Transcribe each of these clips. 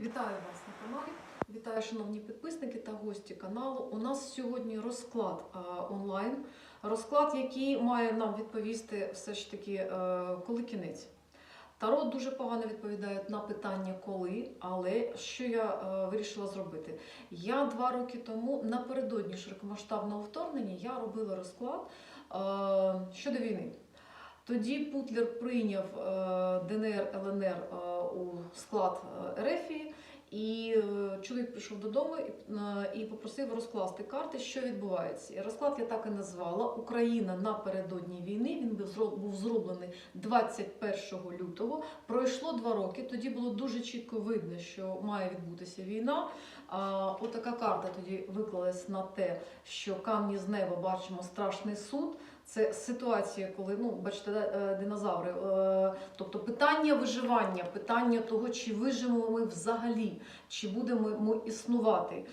Вітаю вас на каналі. Вітаю, шановні підписники та гості каналу. У нас сьогодні розклад е, онлайн. Розклад, який має нам відповісти все ж таки, е, коли кінець. Таро дуже погано відповідає на питання коли, але що я е, вирішила зробити? Я два роки тому напередодні широкомасштабного вторгнення я робила розклад е, щодо війни. Тоді Путлер прийняв е, ДНР ЛНР е, у склад е, Ерефії, і чоловік прийшов додому і, попросив розкласти карти, що відбувається. Розклад я так і назвала Україна напередодні війни. Він був зроблений 21 лютого. Пройшло два роки. Тоді було дуже чітко видно, що має відбутися війна. Отака карта тоді виклалась на те, що камні з неба бачимо страшний суд. Це ситуація, коли ну бачите, е, динозаври. е, Тобто питання виживання, питання того, чи виживемо ми взагалі, чи будемо ми існувати.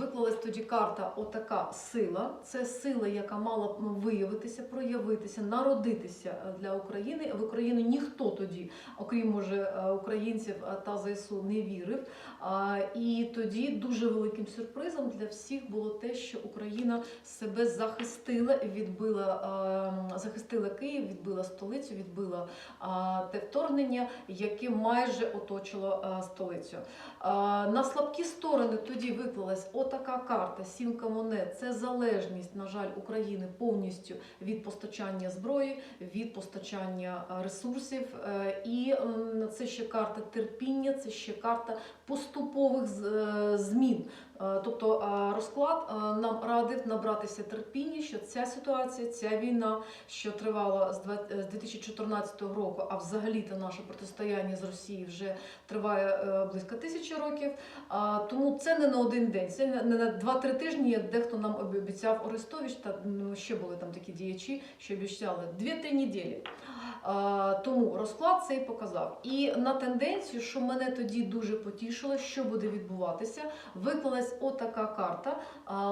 Виклалась тоді карта Отака сила. Це сила, яка мала б виявитися, проявитися, народитися е, для України. В Україну ніхто тоді, окрім може українців та ЗСУ, не вірив. І тоді дуже великим сюрпризом для всіх було те, що Україна себе захистила, відбила, захистила Київ, відбила столицю, відбила те вторгнення, яке майже оточило е, столицю. Е, На слабкі сторони тоді виклалась отака карта сімка монет. Це залежність, на жаль, України повністю від постачання зброї, від постачання е, ресурсів. І це ще карта терпіння, це ще карта поступових змін. Е, Тобто е, розклад е, нам радив набратися терпіння, що ця ситуація, ця війна, що тривала з два- е, з 2014 року, а взагалі-то наше протистояння з Росією вже триває близько тисячі років. Тому це не на один день, це не на 2-3 тижні, як дехто нам обіцяв Орестович, та ну, ще були там такі діячі, що обіцяли 2-3 неділі. Тому розклад цей показав. І на тенденцію, що мене тоді дуже потішило, що буде відбуватися, виклалась отака карта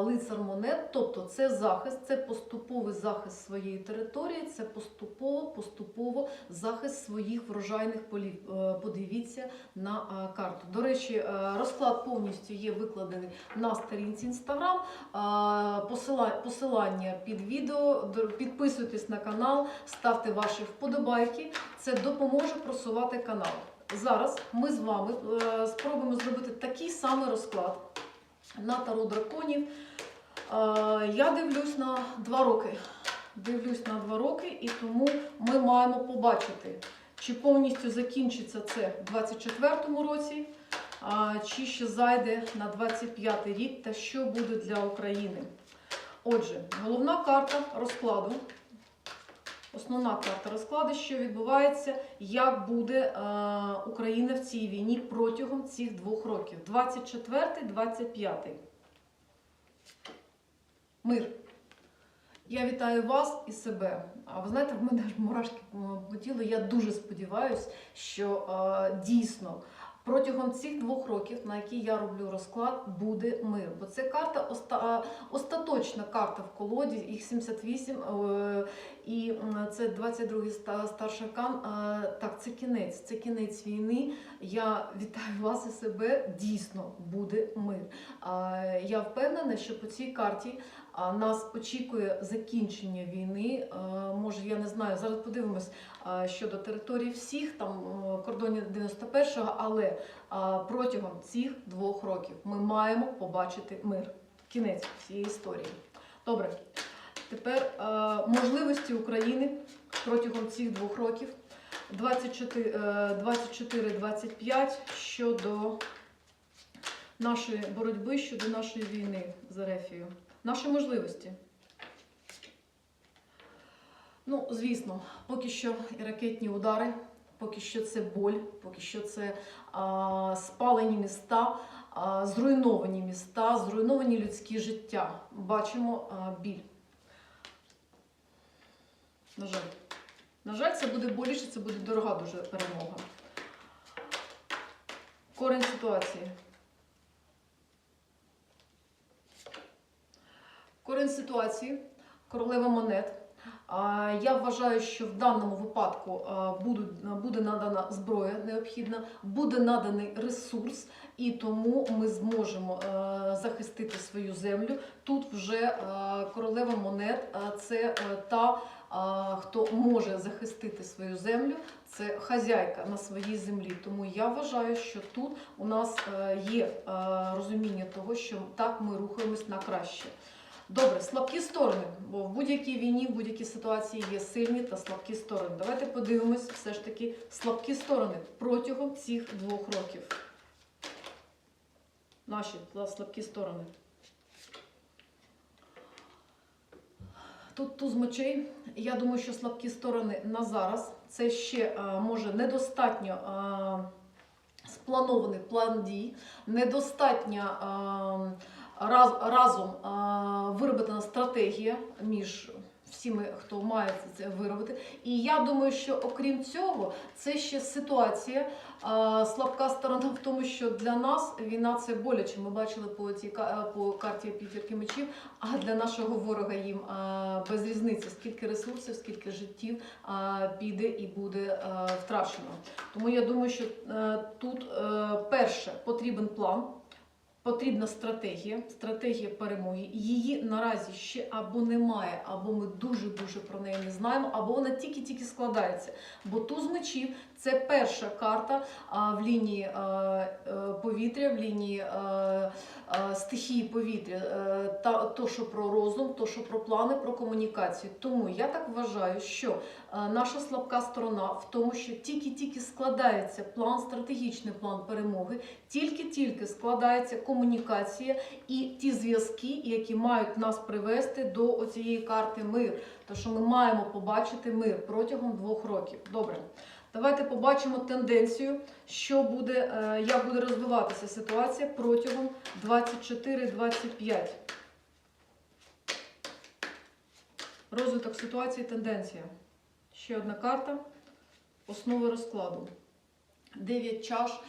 лицар монет. Тобто це захист, це поступовий захист своєї території, це поступово, поступово захист своїх врожайних полів. Е, Подивіться на карту. До речі, е, розклад повністю є викладений на сторінці інстаграм. Посилання під відео. Підписуйтесь на канал, ставте ваші вподобайки. Це допоможе просувати канал. Зараз ми з вами е, спробуємо зробити такий самий розклад на таро драконів. Е, Я дивлюсь на два роки. Дивлюсь на два роки, і тому ми маємо побачити, чи повністю закінчиться це в 24-му році, чи ще зайде на 25-й рік, та що буде для України. Отже, головна карта розкладу. Основна карта розкладу, що відбувається, як буде е, Україна в цій війні протягом цих двох років: 24-25. Мир. Я вітаю вас і себе. А ви знаєте, в мене аж мурашки по тілу. Я дуже сподіваюся, що е, дійсно протягом цих двох років, на які я роблю розклад, буде мир. Бо це карта оста, остаточна карта в колоді, їх 78, е, і це 22-й ста- старший аркан. Е, так, це кінець, це кінець війни. Я вітаю вас і себе. Дійсно буде мир. Я впевнена, що по цій карті. Нас очікує закінчення війни. Е, Може, я не знаю. Зараз подивимось е, щодо території всіх там е, кордонів 91-го, але протягом цих двох років ми маємо побачити мир. Кінець цієї історії. Добре. Тепер можливості України протягом цих двох років 24, е, 24-25 щодо нашої боротьби, щодо нашої війни з Ерефією. Наші можливості. Ну, звісно, поки що ракетні удари, поки що це боль, поки що це а, спалені міста, а, зруйновані міста, зруйновані людські життя. Бачимо а, біль. На жаль. На жаль, це буде боліше, це буде дорога дуже перемога. Корень ситуації. Корень ситуації, королева монет. Я вважаю, що в даному випадку буде надана зброя необхідна, буде наданий ресурс, і тому ми зможемо е, захистити свою землю. Тут вже е, королева монет це е, та, хто може захистити свою землю, це хазяйка на своїй землі. Тому я вважаю, що тут у нас є розуміння того, що так ми рухаємось на краще. Добре, слабкі сторони, бо в будь-якій війні, в будь-якій ситуації є сильні та слабкі сторони. Давайте подивимось все ж таки слабкі сторони протягом цих двох років. Наші слабкі сторони. Тут туз мечей. Я думаю, що слабкі сторони на зараз це ще е, може недостатньо е, спланований план дій, недостатньо е, раз, разом вироблена стратегія між всіми, хто має це виробити. І я думаю, що окрім цього, це ще ситуація. Слабка сторона в тому, що для нас війна це боляче. Ми бачили по цій е, по карті п'ятірки мечів. А для нашого ворога їм без різниці, скільки ресурсів, скільки життів піде і буде втрачено. Тому я думаю, що е, тут е, перше потрібен план. Потрібна стратегія, стратегія перемоги. Її наразі ще або немає, або ми дуже-дуже про неї не знаємо, або вона тільки-тільки складається. Бо туз мечів це перша карта в лінії е, повітря, в лінії е, е, стихії повітря, та то, що про розум, то, що про плани, про комунікацію. Тому я так вважаю, що наша слабка сторона в тому, що тільки-тільки складається план, стратегічний план перемоги, тільки-тільки складається комунікація і ті зв'язки, які мають нас привести до цієї карти мир. То що ми маємо побачити мир протягом двох років. Добре. Давайте побачимо тенденцію, що буде, е, як буде розвиватися ситуація протягом 24-25. Розвиток ситуації, тенденція. Ще одна карта. Основи розкладу. Дев'ять чаш.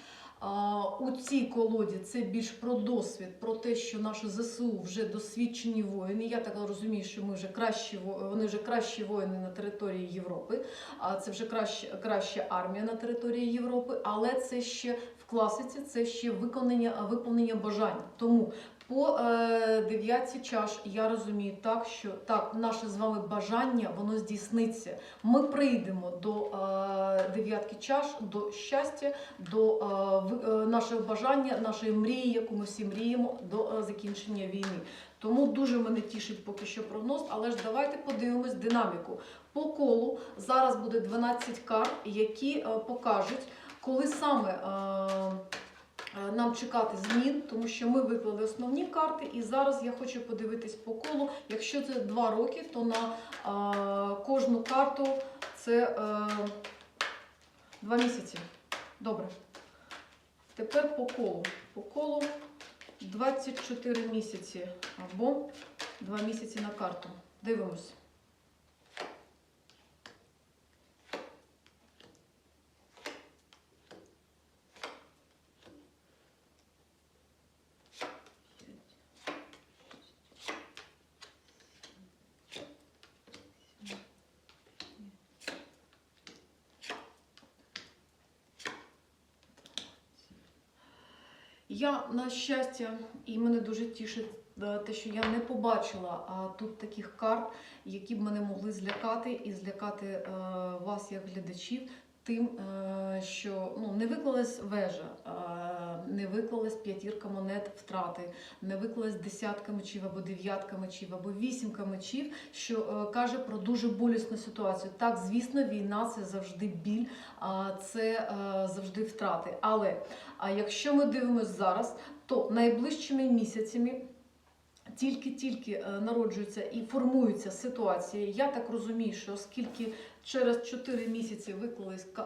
У цій колоді це більш про досвід, про те, що наші ЗСУ вже досвідчені воїни. Я так розумію, що ми вже кращі вони вже кращі воїни на території Європи. А це вже краща, краща армія на території Європи, але це ще в класиці, це ще виконання, виконання бажань. Тому по е, дев'ятці чаш я розумію так, що так, наше з вами бажання воно здійсниться. Ми прийдемо до е, дев'ятки чаш, до щастя, до е, е, нашого бажання, нашої мрії, яку ми всі мріємо, до е, закінчення війни. Тому дуже мене тішить поки що прогноз, але ж давайте подивимось динаміку. По колу зараз буде 12 карт, які е, покажуть, коли саме. е, Нам чекати змін, тому що ми виклали основні карти, і зараз я хочу подивитись по колу. Якщо це два роки, то на е, кожну карту це е, два місяці. Добре. Тепер по колу. По колу 24 місяці або 2 місяці на карту. Дивимось. Я, на щастя, і мене дуже тішить е, те, що я не побачила тут таких карт, які б мене могли злякати і злякати е, вас, як глядачів, тим, е, що ну, не виклалась вежа, е, не виклалась п'ятірка монет втрати, не виклалась десятка мечів або дев'ятка мечів, або вісімка мечів, що е, каже про дуже болісну ситуацію. Так, звісно, війна це завжди біль, це завжди втрати. Але якщо ми дивимося зараз, то найближчими місяцями тільки-тільки е, народжується і формується ситуація. Я так розумію, що оскільки через 4 місяці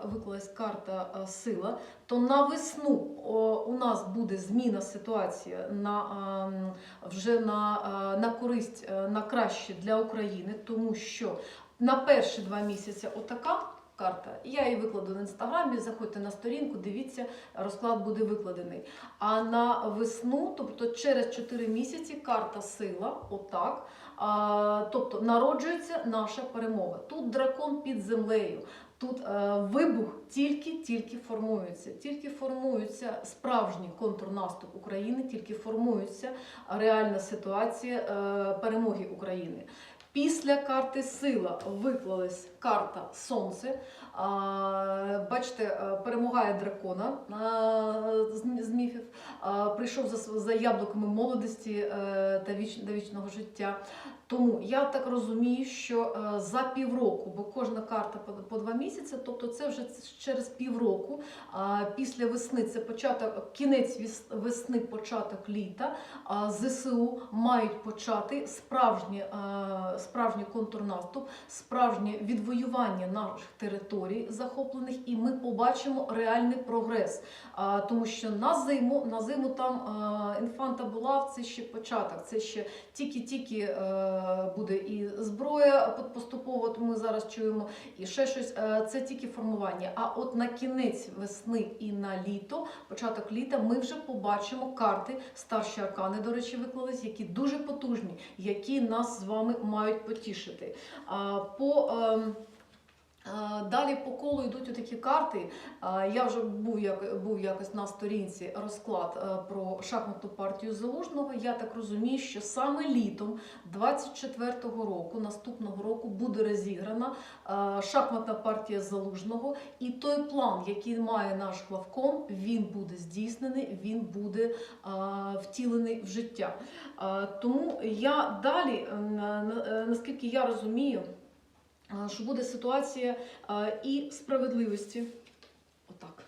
виклалась, карта е, сила, то на весну у нас буде зміна ситуації на, вже на, е, на користь, на краще для України, тому що на перші два місяці отака карта. Я її викладу в інстаграмі. Заходьте на сторінку, дивіться, розклад буде викладений. А на весну, тобто через 4 місяці, карта сила, отак. А, тобто народжується наша перемога. Тут дракон під землею. Тут е, вибух тільки-тільки формується. Тільки формується справжній контрнаступ України, тільки формується реальна ситуація е, перемоги України. Після карти сила виклалась карта Сонце. Бачите, е, перемагає дракона з, з міфів. Прийшов за, за яблуками молодості е, та віч, та вічного життя. Тому я так розумію, що е, за півроку, бо кожна карта по, два місяці, тобто це вже через півроку. Після весни це початок, кінець весни, початок літа. ЗСУ мають почати справжній, е, справжній контрнаступ, справжнє відвоювання наших територій захоплених, і ми побачимо реальний прогрес. Тому що на зиму, на зиму там е, інфанта була, це ще початок, це ще тільки-тільки е, буде і зброя поступово, ми зараз чуємо, і ще щось. Е, це тільки формування. А от на кінець весни і на літо, початок літа, ми вже побачимо карти, старші аркани, до речі, виклались, які дуже потужні, які нас з вами мають потішити. По, ем, Далі по колу йдуть такі карти. Е, Я вже був як був якось на сторінці розклад е, про шахматну партію залужного. Я так розумію, що саме літом 24-го року, наступного року, буде розіграна е, шахматна партія залужного, і той план, який має наш главком, він буде здійснений, він буде е, втілений в життя. Е, Тому я далі, е, на- на- е, наскільки я розумію. Що буде ситуація і справедливості. Отак.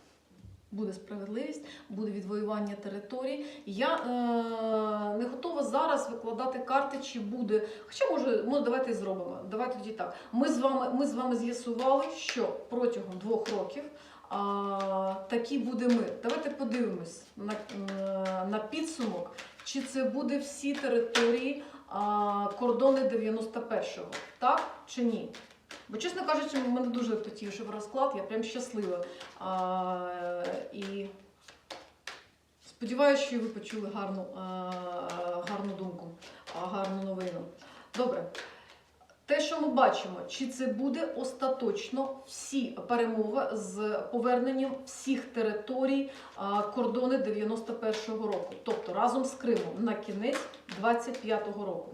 Буде справедливість, буде відвоювання територій. Я е, не готова зараз викладати карти, чи буде. Хоча може, ну, давайте зробимо. Давайте тоді так. Ми з вами, ми з вами з'ясували, що протягом двох років а, такий буде мир. Давайте подивимось на, е, на підсумок, чи це буде всі території кордони 91-го. Так чи ні? Бо, чесно кажучи, мене дуже потішив розклад, я прям щаслива. А, і сподіваюся, що ви почули гарну, а, гарну думку, а, гарну новину. Добре. Те, що ми бачимо, чи це буде остаточно всі перемога з поверненням всіх територій кордони 91-го року, тобто разом з Кримом на кінець 25-го року.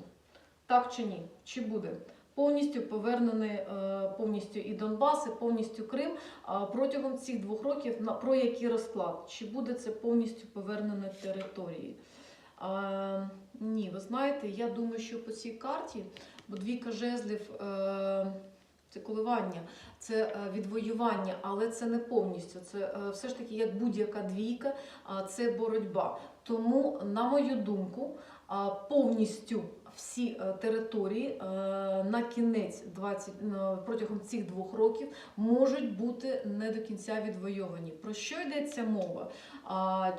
Так чи ні? Чи буде? Повністю повернений е, повністю і Донбас, і повністю Крим протягом цих двох років про який розклад? Чи буде це повністю повернено території? Ні, ви знаєте, я думаю, що по цій карті, бо двійка жезлів е, це коливання, це е, відвоювання, але це не повністю. Це е, все ж таки як будь-яка двійка, це боротьба. Тому, на мою думку, повністю всі території на кінець 20, е, протягом цих двох років можуть бути не до кінця відвойовані. Про що йдеться мова?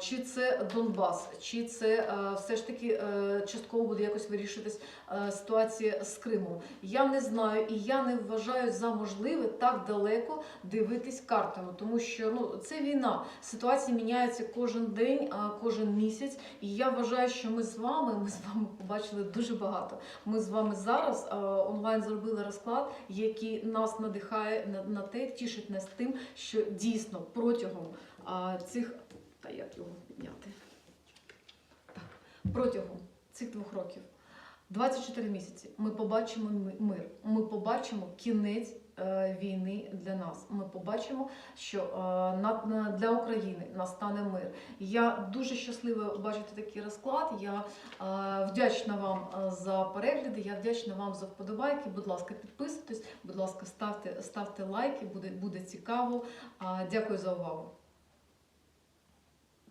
Чи це Донбас, чи це е, все ж таки е, частково буде якось вирішитись е, ситуація з Кримом? Я не знаю і я не вважаю за можливе так далеко дивитись картами, тому що ну це війна. Ситуація міняється кожен день, кожен місяць. І я вважаю, що ми з вами, ми з вами побачили дуже багато. Ми з вами зараз онлайн зробили розклад, який нас надихає на, на те, тішить нас тим, що дійсно протягом цих та як його підняти? Так, протягом цих двох років, 24 місяці, ми побачимо мир. Ми побачимо кінець е, війни для нас. Ми побачимо, що е, для України настане мир. Я дуже щаслива бачити такий розклад. Я е, вдячна вам за перегляди. Я вдячна вам за вподобайки. Будь ласка, підписуйтесь, будь ласка, ставте, ставте лайки, буде, буде цікаво. Дякую за увагу.